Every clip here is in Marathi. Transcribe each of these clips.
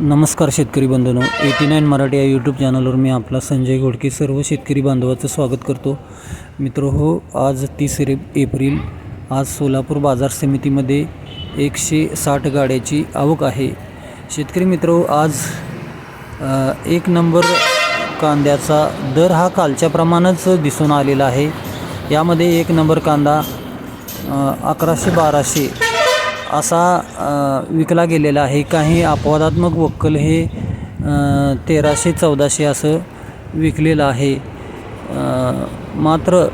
नमस्कार शेतकरी बांधवांनो एटी नाईन मराठी या यूट्यूब चॅनलवर मी आपला संजय घोडके सर्व शेतकरी बांधवाचं स्वागत करतो. मित्र हो आज तीस रे एप्रिल आज सोलापूर बाजार समितीमध्ये एकशे साठ गाड्याची आवक आहे. शेतकरी मित्र हो, आज एक नंबर कांद्याचा दर हा कालच्या प्रमाणच दिसून आलेला आहे. यामध्ये एक नंबर कांदा अकराशे बाराशे असा विकला गेलेला आहे. काही अपवादात्मक वक्कल हे तेराशे चौदाशे असं विकलेलं आहे. मात्र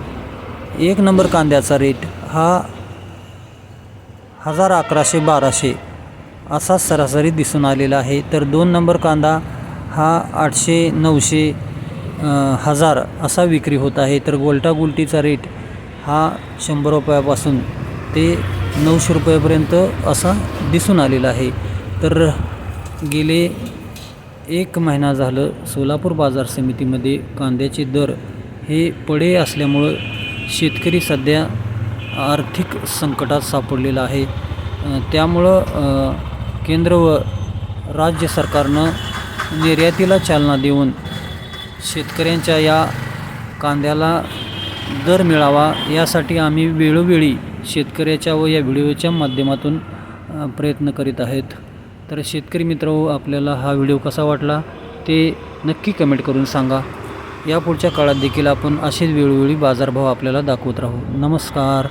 एक नंबर कांद्याचा रेट हा हजार अकराशे बाराशे असा सरासरी दिसून आलेला आहे. तर दोन नंबर कांदा हा आठशे नऊशे हजार असा विक्री होत आहे. तर गोल्टा गुलटीचा रेट हा शंभर रुपयापासून ते नऊशे रुपयापर्यंत असा दिसून आलेला आहे. तर गेले एक महिना झालं सोलापूर बाजार समितीमध्ये कांद्याचे दर हे पडे असल्यामुळं शेतकरी सध्या आर्थिक संकटात सापडलेला आहे. त्यामुळं केंद्र व राज्य सरकारनं निर्यातीला चालना देऊन शेतकऱ्यांच्या या कांद्याला दर मिळावा यासाठी आम्ही वेळोवेळी शेतकऱ्याच्या व या व्हिडिओच्या माध्यमातून प्रयत्न करीत आहेत. तर शेतकरी मित्र हो, आपल्याला हा व्हिडिओ कसा वाटला ते नक्की कमेंट करून सांगा. या पुढच्या काळात देखील आपण असेच वेळोवेळी बाजारभाव आपल्याला दाखवत राहू. नमस्कार.